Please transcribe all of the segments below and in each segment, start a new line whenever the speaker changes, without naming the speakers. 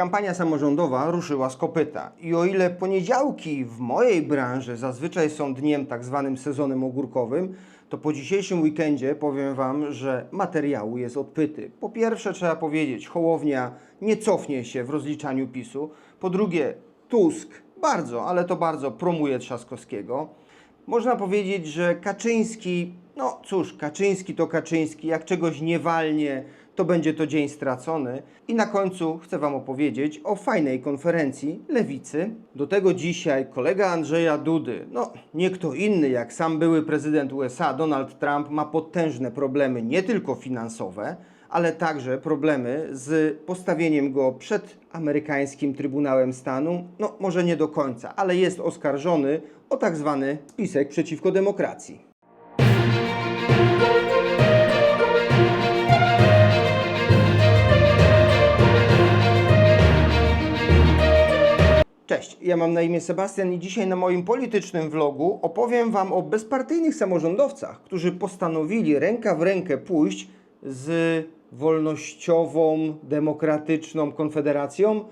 Kampania samorządowa ruszyła z kopyta i o ile poniedziałki w mojej branży zazwyczaj są dniem tak zwanym sezonem ogórkowym, to po dzisiejszym weekendzie powiem Wam, że materiału jest odpyty. Po pierwsze trzeba powiedzieć, Hołownia nie cofnie się w rozliczaniu PiSu. Po drugie, Tusk bardzo, ale to bardzo promuje Trzaskowskiego. Można powiedzieć, że Kaczyński, no cóż, Kaczyński to Kaczyński, jak czegoś nie walnie, to będzie to dzień stracony. I na końcu chcę Wam opowiedzieć o fajnej konferencji Lewicy. Do tego dzisiaj kolega Andrzeja Dudy, no nie kto inny jak sam były prezydent USA Donald Trump, ma potężne problemy nie tylko finansowe, ale także problemy z postawieniem go przed amerykańskim Trybunałem Stanu. No, może nie do końca, ale jest oskarżony o tak zwany spisek przeciwko demokracji. Cześć, ja mam na imię Sebastian i dzisiaj na moim politycznym vlogu opowiem Wam o bezpartyjnych samorządowcach, którzy postanowili ręka w rękę pójść z wolnościową, demokratyczną konfederacją.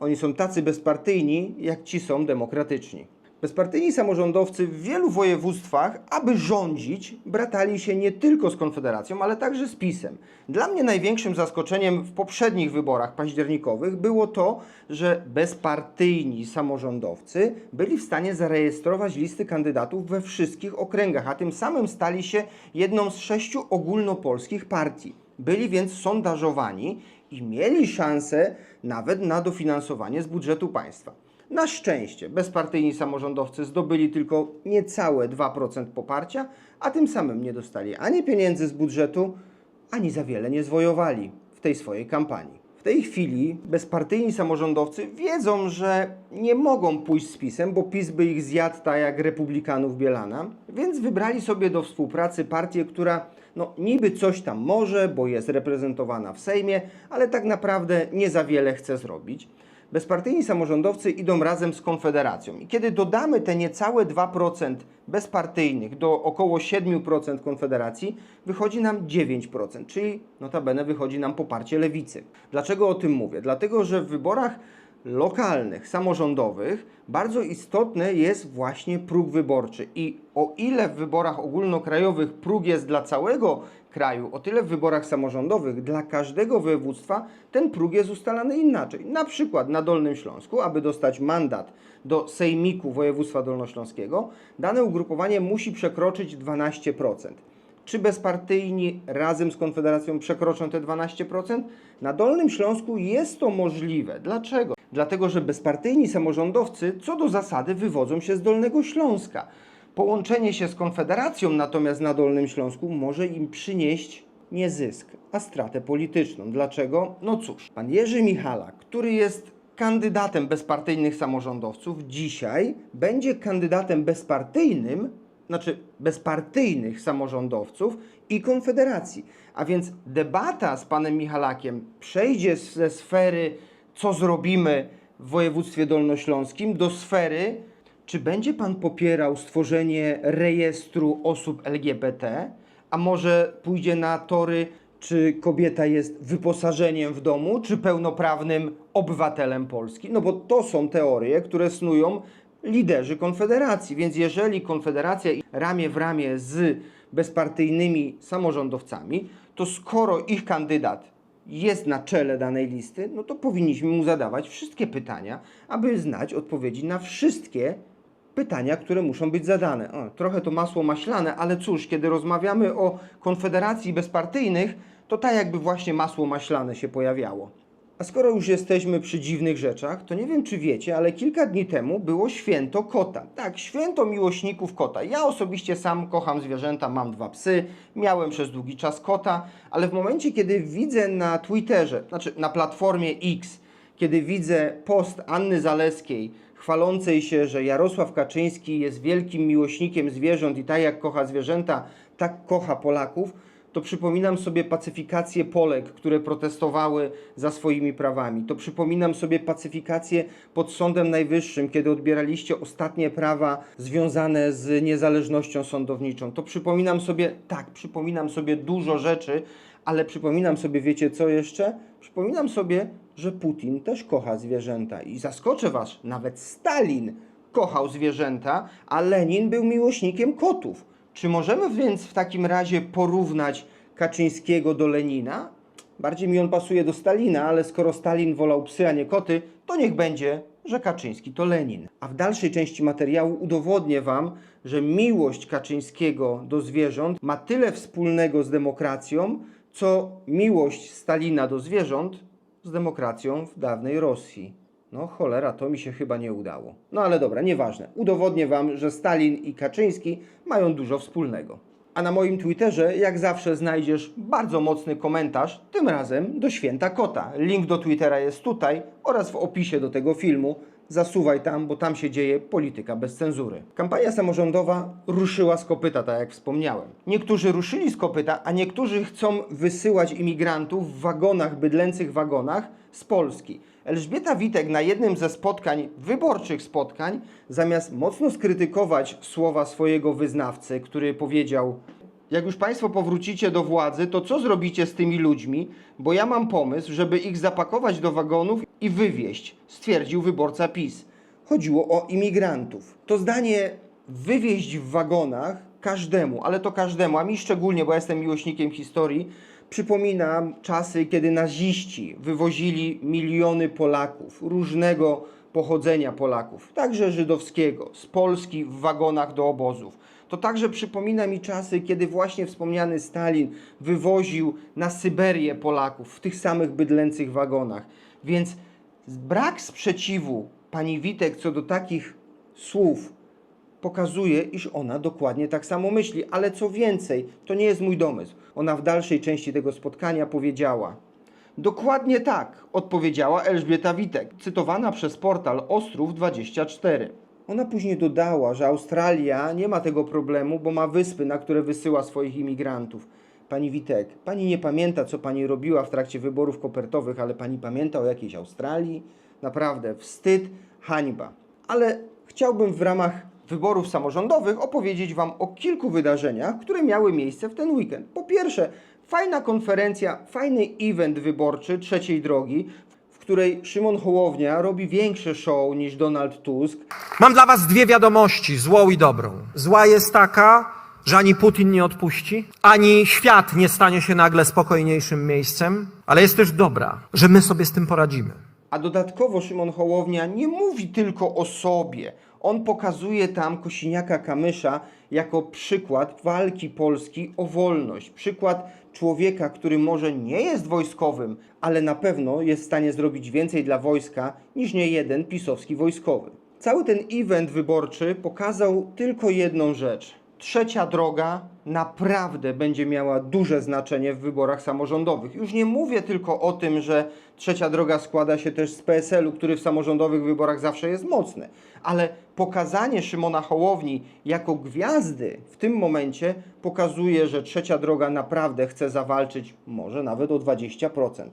Oni są tacy bezpartyjni, jak ci są demokratyczni. Bezpartyjni samorządowcy w wielu województwach, aby rządzić, bratali się nie tylko z Konfederacją, ale także z PiSem. Dla mnie największym zaskoczeniem w poprzednich wyborach październikowych było to, że bezpartyjni samorządowcy byli w stanie zarejestrować listy kandydatów we wszystkich okręgach, a tym samym stali się jedną z sześciu ogólnopolskich partii. Byli więc sondażowani i mieli szansę nawet na dofinansowanie z budżetu państwa. Na szczęście bezpartyjni samorządowcy zdobyli tylko niecałe 2% poparcia, a tym samym nie dostali ani pieniędzy z budżetu, ani za wiele nie zwojowali w tej swojej kampanii. W tej chwili bezpartyjni samorządowcy wiedzą, że nie mogą pójść z PiSem, bo PiS by ich zjadł tak jak republikanów Bielana, więc wybrali sobie do współpracy partię, która no niby coś tam może, bo jest reprezentowana w Sejmie, ale tak naprawdę nie za wiele chce zrobić. Bezpartyjni samorządowcy idą razem z Konfederacją. I kiedy dodamy te niecałe 2% bezpartyjnych do około 7% Konfederacji, wychodzi nam 9%, czyli notabene wychodzi nam poparcie lewicy. Dlaczego o tym mówię? Dlatego, że w wyborach lokalnych, samorządowych bardzo istotny jest właśnie próg wyborczy. I o ile w wyborach ogólnokrajowych próg jest dla całego kraju, o tyle w wyborach samorządowych dla każdego województwa ten próg jest ustalany inaczej. Na przykład na Dolnym Śląsku, aby dostać mandat do Sejmiku Województwa Dolnośląskiego, dane ugrupowanie musi przekroczyć 12%. Czy bezpartyjni razem z Konfederacją przekroczą te 12%? Na Dolnym Śląsku jest to możliwe. Dlaczego? Dlatego, że bezpartyjni samorządowcy co do zasady wywodzą się z Dolnego Śląska. Połączenie się z Konfederacją natomiast na Dolnym Śląsku może im przynieść nie zysk, a stratę polityczną. Dlaczego? No cóż, pan Jerzy Michalak, który jest kandydatem bezpartyjnych samorządowców, dzisiaj będzie kandydatem bezpartyjnym znaczy bezpartyjnych samorządowców i Konfederacji. A więc debata z panem Michalakiem przejdzie ze sfery, co zrobimy w województwie dolnośląskim, do sfery, czy będzie pan popierał stworzenie rejestru osób LGBT, a może pójdzie na tory, czy kobieta jest wyposażeniem w domu, czy pełnoprawnym obywatelem Polski? No bo to są teorie, które snują liderzy Konfederacji. Więc jeżeli Konfederacja ramię w ramię z bezpartyjnymi samorządowcami, to skoro ich kandydat jest na czele danej listy, no to powinniśmy mu zadawać wszystkie pytania, aby znać odpowiedzi na wszystkie pytania, które muszą być zadane. O, trochę to masło maślane, ale cóż, kiedy rozmawiamy o Konfederacji Bezpartyjnych, to tak jakby właśnie masło maślane się pojawiało. A skoro już jesteśmy przy dziwnych rzeczach, to nie wiem czy wiecie, ale kilka dni temu było święto kota. Tak, święto miłośników kota. Ja osobiście sam kocham zwierzęta, mam dwa psy, miałem przez długi czas kota, ale w momencie, kiedy widzę na Twitterze, znaczy na platformie X, kiedy widzę post Anny Zaleskiej chwalącej się, że Jarosław Kaczyński jest wielkim miłośnikiem zwierząt i tak jak kocha zwierzęta, tak kocha Polaków, to przypominam sobie pacyfikację Polek, które protestowały za swoimi prawami. To przypominam sobie pacyfikację pod Sądem Najwyższym, kiedy odbieraliście ostatnie prawa związane z niezależnością sądowniczą. To przypominam sobie, tak, przypominam sobie dużo rzeczy, ale przypominam sobie, wiecie co jeszcze? Przypominam sobie że Putin też kocha zwierzęta. I zaskoczę Was, nawet Stalin kochał zwierzęta, a Lenin był miłośnikiem kotów. Czy możemy więc w takim razie porównać Kaczyńskiego do Lenina? Bardziej mi on pasuje do Stalina, ale skoro Stalin wolał psy, a nie koty, to niech będzie, że Kaczyński to Lenin. A w dalszej części materiału udowodnię Wam, że miłość Kaczyńskiego do zwierząt ma tyle wspólnego z demokracją, co miłość Stalina do zwierząt z demokracją w dawnej Rosji. No cholera, to mi się chyba nie udało. No ale dobra, nieważne. Udowodnię Wam, że Stalin i Kaczyński mają dużo wspólnego. A na moim Twitterze, jak zawsze, znajdziesz bardzo mocny komentarz, tym razem do święta kota. Link do Twittera jest tutaj oraz w opisie do tego filmu. Zasuwaj tam, bo tam się dzieje polityka bez cenzury. Kampania samorządowa ruszyła z kopyta, tak jak wspomniałem. Niektórzy ruszyli z kopyta, a niektórzy chcą wysyłać imigrantów w wagonach, bydlęcych wagonach z Polski. Elżbieta Witek na jednym ze spotkań, wyborczych spotkań, zamiast mocno skrytykować słowa swojego wyznawcy, który powiedział: Jak już Państwo powrócicie do władzy, to co zrobicie z tymi ludźmi? Bo ja mam pomysł, żeby ich zapakować do wagonów i wywieźć, stwierdził wyborca PiS. Chodziło o imigrantów. To zdanie wywieźć w wagonach każdemu, ale to każdemu, a mi szczególnie, bo ja jestem miłośnikiem historii, przypominam czasy, kiedy naziści wywozili miliony Polaków, różnego pochodzenia Polaków, także żydowskiego, z Polski w wagonach do obozów. To także przypomina mi czasy, kiedy właśnie wspomniany Stalin wywoził na Syberię Polaków w tych samych bydlęcych wagonach. Więc brak sprzeciwu pani Witek co do takich słów pokazuje, iż ona dokładnie tak samo myśli. Ale co więcej, to nie jest mój domysł. Ona w dalszej części tego spotkania powiedziała: Dokładnie tak, odpowiedziała Elżbieta Witek, cytowana przez portal Ostrów24. Ona później dodała, że Australia nie ma tego problemu, bo ma wyspy, na które wysyła swoich imigrantów. Pani Witek, pani nie pamięta, co pani robiła w trakcie wyborów kopertowych, ale pani pamięta o jakiejś Australii? Naprawdę, wstyd, hańba. Ale chciałbym w ramach wyborów samorządowych opowiedzieć Wam o kilku wydarzeniach, które miały miejsce w ten weekend. Po pierwsze, fajna konferencja, fajny event wyborczy trzeciej drogi, w której Szymon Hołownia robi większe show niż Donald Tusk.
Mam dla was dwie wiadomości, złą i dobrą. Zła jest taka, że ani Putin nie odpuści, ani świat nie stanie się nagle spokojniejszym miejscem, ale jest też dobra, że my sobie z tym poradzimy.
A dodatkowo Szymon Hołownia nie mówi tylko o sobie. On pokazuje tam Kosiniaka-Kamysza jako przykład walki Polski o wolność. Przykład człowieka, który może nie jest wojskowym, ale na pewno jest w stanie zrobić więcej dla wojska niż nie jeden pisowski wojskowy. Cały ten event wyborczy pokazał tylko jedną rzecz. Trzecia droga naprawdę będzie miała duże znaczenie w wyborach samorządowych. Już nie mówię tylko o tym, że trzecia droga składa się też z PSL-u, który w samorządowych wyborach zawsze jest mocny, ale pokazanie Szymona Hołowni jako gwiazdy w tym momencie pokazuje, że trzecia droga naprawdę chce zawalczyć może nawet o 20%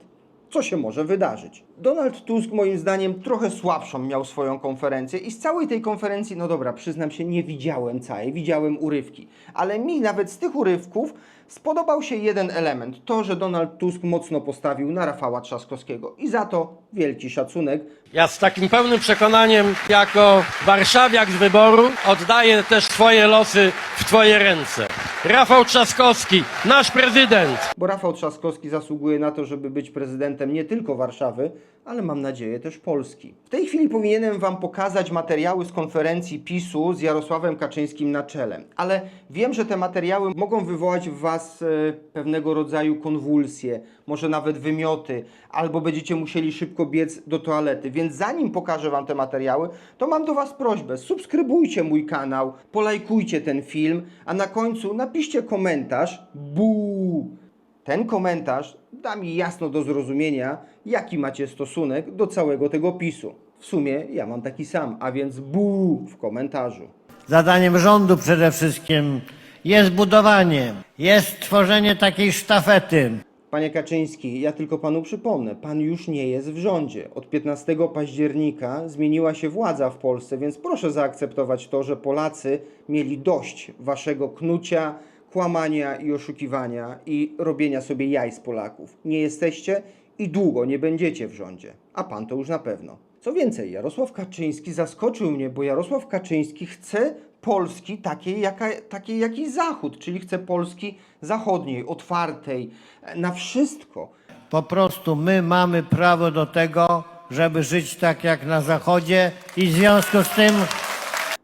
co się może wydarzyć. Donald Tusk moim zdaniem trochę słabszą miał swoją konferencję i z całej tej konferencji, no dobra, przyznam się, nie widziałem całej, widziałem urywki, ale mi nawet z tych urywków spodobał się jeden element, to, że Donald Tusk mocno postawił na Rafała Trzaskowskiego i za to wielki szacunek.
Ja z takim pełnym przekonaniem, jako warszawiak z wyboru, oddaję też swoje losy w Twoje ręce. Rafał Trzaskowski, nasz prezydent.
bo Rafał Trzaskowski zasługuje na to, żeby być prezydentem nie tylko Warszawy, ale mam nadzieję też Polski. W tej chwili powinienem Wam pokazać materiały z konferencji PiSu z Jarosławem Kaczyńskim na czele, ale wiem, że te materiały mogą wywołać w Was e, pewnego rodzaju konwulsje, może nawet wymioty, albo będziecie musieli szybko biec do toalety, więc zanim pokażę Wam te materiały, to mam do Was prośbę, subskrybujcie mój kanał, polajkujcie ten film, a na końcu napiszcie komentarz BUU ten komentarz da mi jasno do zrozumienia, jaki macie stosunek do całego tego pisu. W sumie ja mam taki sam, a więc bu w komentarzu.
Zadaniem rządu przede wszystkim jest budowanie, jest tworzenie takiej sztafety.
Panie Kaczyński, ja tylko panu przypomnę, pan już nie jest w rządzie. Od 15 października zmieniła się władza w Polsce, więc proszę zaakceptować to, że Polacy mieli dość waszego knucia, kłamania i oszukiwania i robienia sobie jaj z Polaków. Nie jesteście i długo nie będziecie w rządzie, a pan to już na pewno. Co więcej, Jarosław Kaczyński zaskoczył mnie, bo Jarosław Kaczyński chce Polski takiej, jaka, takiej jak i Zachód, czyli chce Polski zachodniej, otwartej, na wszystko.
Po prostu my mamy prawo do tego, żeby żyć tak jak na Zachodzie i w związku z tym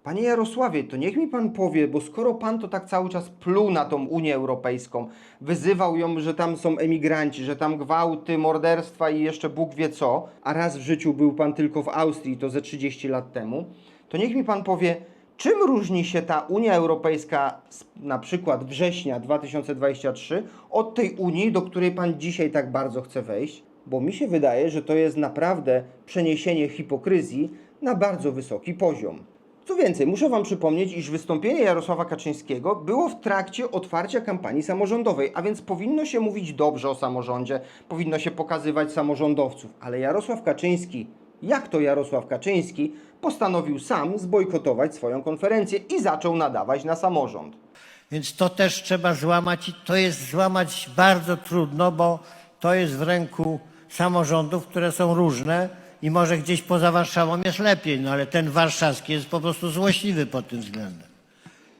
Panie Jarosławie, to niech mi pan powie, bo skoro pan to tak cały czas pluł na tą Unię Europejską, wyzywał ją, że tam są emigranci, że tam gwałty, morderstwa i jeszcze Bóg wie co, a raz w życiu był pan tylko w Austrii, to ze 30 lat temu, to niech mi pan powie, czym różni się ta Unia Europejska z na przykład września 2023 od tej Unii, do której pan dzisiaj tak bardzo chce wejść? Bo mi się wydaje, że to jest naprawdę przeniesienie hipokryzji na bardzo wysoki poziom. Co więcej, muszę Wam przypomnieć, iż wystąpienie Jarosława Kaczyńskiego było w trakcie otwarcia kampanii samorządowej, a więc powinno się mówić dobrze o samorządzie, powinno się pokazywać samorządowców, ale Jarosław Kaczyński, jak to Jarosław Kaczyński, postanowił sam zbojkotować swoją konferencję i zaczął nadawać na samorząd.
Więc to też trzeba złamać i to jest złamać bardzo trudno, bo to jest w ręku samorządów, które są różne i może gdzieś poza Warszawą jest lepiej, no ale ten warszawski jest po prostu złośliwy pod tym względem.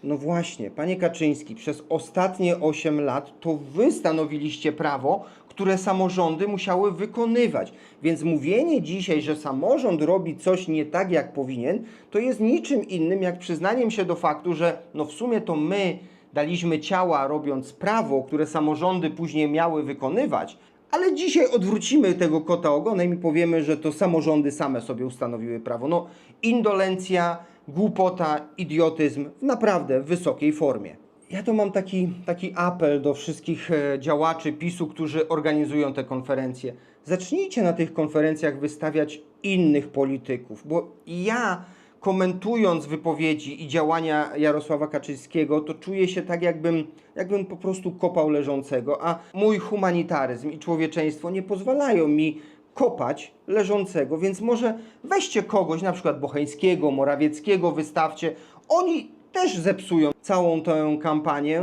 No właśnie, panie Kaczyński, przez ostatnie 8 lat to wy stanowiliście prawo, które samorządy musiały wykonywać. Więc mówienie dzisiaj, że samorząd robi coś nie tak, jak powinien, to jest niczym innym jak przyznaniem się do faktu, że no w sumie to my daliśmy ciała robiąc prawo, które samorządy później miały wykonywać, ale dzisiaj odwrócimy tego kota ogonem i powiemy, że to samorządy same sobie ustanowiły prawo. No, indolencja, głupota, idiotyzm w naprawdę wysokiej formie. Ja to mam taki, taki apel do wszystkich e, działaczy PiSu, którzy organizują te konferencje. Zacznijcie na tych konferencjach wystawiać innych polityków, bo ja komentując wypowiedzi i działania Jarosława Kaczyńskiego, to czuję się tak, jakbym, jakbym po prostu kopał leżącego, a mój humanitaryzm i człowieczeństwo nie pozwalają mi kopać leżącego, więc może weźcie kogoś, na przykład Bocheńskiego, Morawieckiego, wystawcie. Oni też zepsują całą tę kampanię,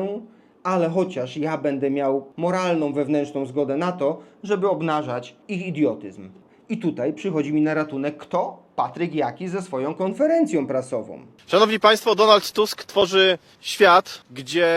ale chociaż ja będę miał moralną, wewnętrzną zgodę na to, żeby obnażać ich idiotyzm. I tutaj przychodzi mi na ratunek kto? Patryk Jaki ze swoją konferencją prasową.
Szanowni Państwo, Donald Tusk tworzy świat, gdzie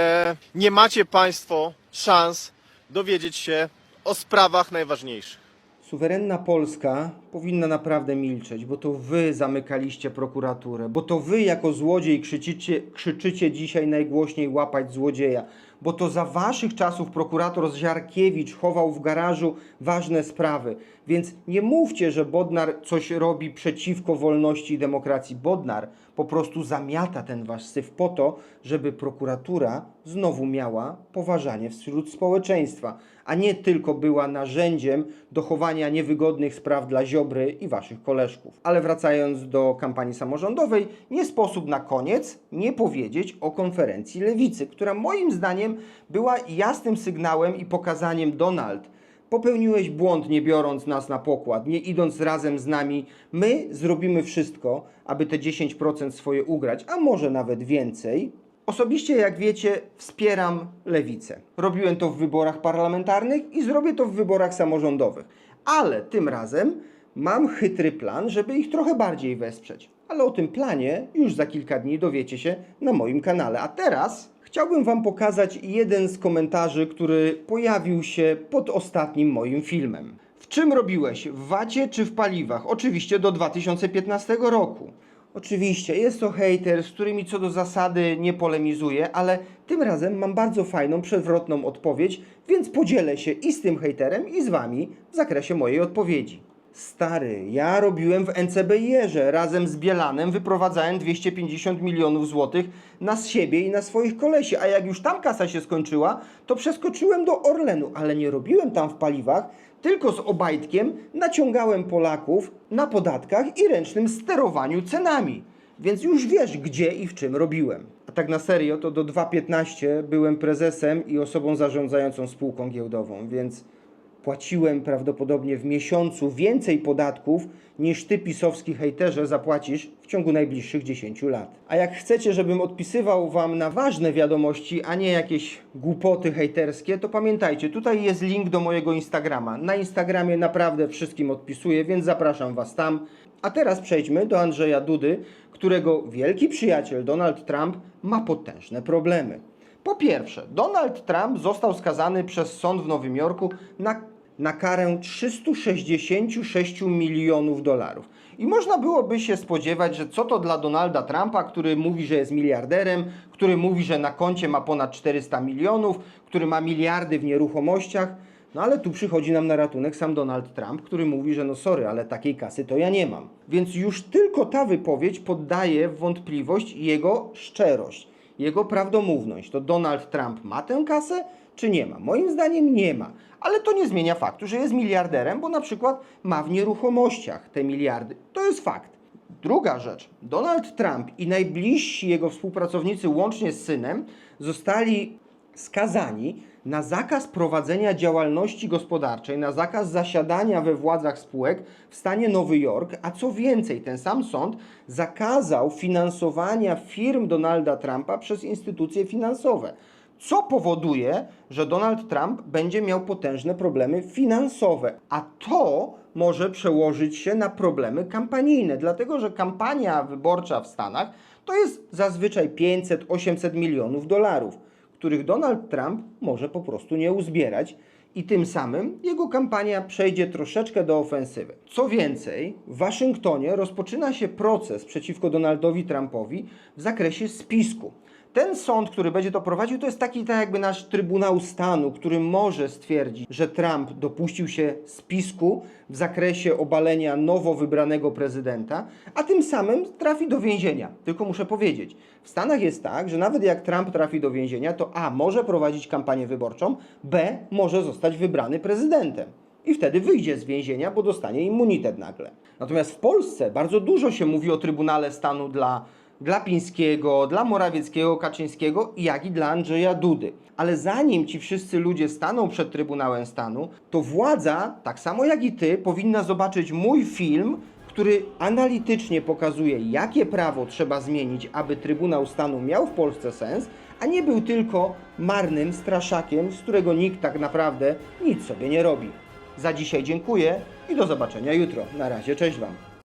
nie macie Państwo szans dowiedzieć się o sprawach najważniejszych.
Suwerenna Polska powinna naprawdę milczeć, bo to wy zamykaliście prokuraturę, bo to wy jako złodziej krzyczycie, krzyczycie dzisiaj najgłośniej łapać złodzieja, bo to za waszych czasów prokurator Ziarkiewicz chował w garażu ważne sprawy. Więc nie mówcie, że Bodnar coś robi przeciwko wolności i demokracji. Bodnar po prostu zamiata ten wasz syf po to, żeby prokuratura znowu miała poważanie wśród społeczeństwa, a nie tylko była narzędziem do chowania niewygodnych spraw dla Ziobry i waszych koleżków. Ale wracając do kampanii samorządowej, nie sposób na koniec nie powiedzieć o konferencji Lewicy, która moim zdaniem była jasnym sygnałem i pokazaniem Donald, Popełniłeś błąd, nie biorąc nas na pokład, nie idąc razem z nami. My zrobimy wszystko, aby te 10% swoje ugrać, a może nawet więcej. Osobiście, jak wiecie, wspieram lewicę. Robiłem to w wyborach parlamentarnych i zrobię to w wyborach samorządowych. Ale tym razem mam chytry plan, żeby ich trochę bardziej wesprzeć. Ale o tym planie już za kilka dni dowiecie się na moim kanale. A teraz chciałbym Wam pokazać jeden z komentarzy, który pojawił się pod ostatnim moim filmem. W czym robiłeś? W wacie czy w paliwach? Oczywiście do 2015 roku. Oczywiście, jest to hejter, z którymi co do zasady nie polemizuję, ale tym razem mam bardzo fajną, przewrotną odpowiedź, więc podzielę się i z tym hejterem, i z Wami w zakresie mojej odpowiedzi. Stary, ja robiłem w NCBR-ze. Razem z Bielanem wyprowadzałem 250 milionów złotych na siebie i na swoich kolesi. A jak już tam kasa się skończyła, to przeskoczyłem do Orlenu, ale nie robiłem tam w paliwach, tylko z Obajtkiem naciągałem Polaków na podatkach i ręcznym sterowaniu cenami. Więc już wiesz, gdzie i w czym robiłem. A tak na serio, to do 2.15 byłem prezesem i osobą zarządzającą spółką giełdową, więc płaciłem prawdopodobnie w miesiącu więcej podatków niż ty pisowski hejterze zapłacisz w ciągu najbliższych 10 lat. A jak chcecie, żebym odpisywał wam na ważne wiadomości, a nie jakieś głupoty hejterskie, to pamiętajcie, tutaj jest link do mojego Instagrama. Na Instagramie naprawdę wszystkim odpisuję, więc zapraszam was tam. A teraz przejdźmy do Andrzeja Dudy, którego wielki przyjaciel Donald Trump ma potężne problemy. Po pierwsze, Donald Trump został skazany przez sąd w Nowym Jorku na, na karę 366 milionów dolarów. I można byłoby się spodziewać, że co to dla Donalda Trumpa, który mówi, że jest miliarderem, który mówi, że na koncie ma ponad 400 milionów, który ma miliardy w nieruchomościach. No ale tu przychodzi nam na ratunek sam Donald Trump, który mówi, że no sorry, ale takiej kasy to ja nie mam. Więc już tylko ta wypowiedź poddaje w wątpliwość jego szczerość jego prawdomówność. To Donald Trump ma tę kasę, czy nie ma? Moim zdaniem nie ma. Ale to nie zmienia faktu, że jest miliarderem, bo na przykład ma w nieruchomościach te miliardy. To jest fakt. Druga rzecz. Donald Trump i najbliżsi jego współpracownicy, łącznie z synem, zostali skazani na zakaz prowadzenia działalności gospodarczej, na zakaz zasiadania we władzach spółek w stanie Nowy Jork, a co więcej, ten sam sąd zakazał finansowania firm Donalda Trumpa przez instytucje finansowe. Co powoduje, że Donald Trump będzie miał potężne problemy finansowe, a to może przełożyć się na problemy kampanijne, dlatego że kampania wyborcza w Stanach to jest zazwyczaj 500-800 milionów dolarów których Donald Trump może po prostu nie uzbierać i tym samym jego kampania przejdzie troszeczkę do ofensywy. Co więcej, w Waszyngtonie rozpoczyna się proces przeciwko Donaldowi Trumpowi w zakresie spisku. Ten sąd, który będzie to prowadził, to jest taki tak jakby nasz Trybunał Stanu, który może stwierdzić, że Trump dopuścił się spisku w zakresie obalenia nowo wybranego prezydenta, a tym samym trafi do więzienia. Tylko muszę powiedzieć, w Stanach jest tak, że nawet jak Trump trafi do więzienia, to A może prowadzić kampanię wyborczą, B może zostać wybrany prezydentem. I wtedy wyjdzie z więzienia, bo dostanie immunitet nagle. Natomiast w Polsce bardzo dużo się mówi o Trybunale Stanu dla Glapińskiego, dla Morawieckiego, Kaczyńskiego, jak i dla Andrzeja Dudy. Ale zanim ci wszyscy ludzie staną przed Trybunałem Stanu, to władza, tak samo jak i ty, powinna zobaczyć mój film, który analitycznie pokazuje, jakie prawo trzeba zmienić, aby Trybunał Stanu miał w Polsce sens, a nie był tylko marnym straszakiem, z którego nikt tak naprawdę nic sobie nie robi. Za dzisiaj dziękuję i do zobaczenia jutro. Na razie, cześć Wam.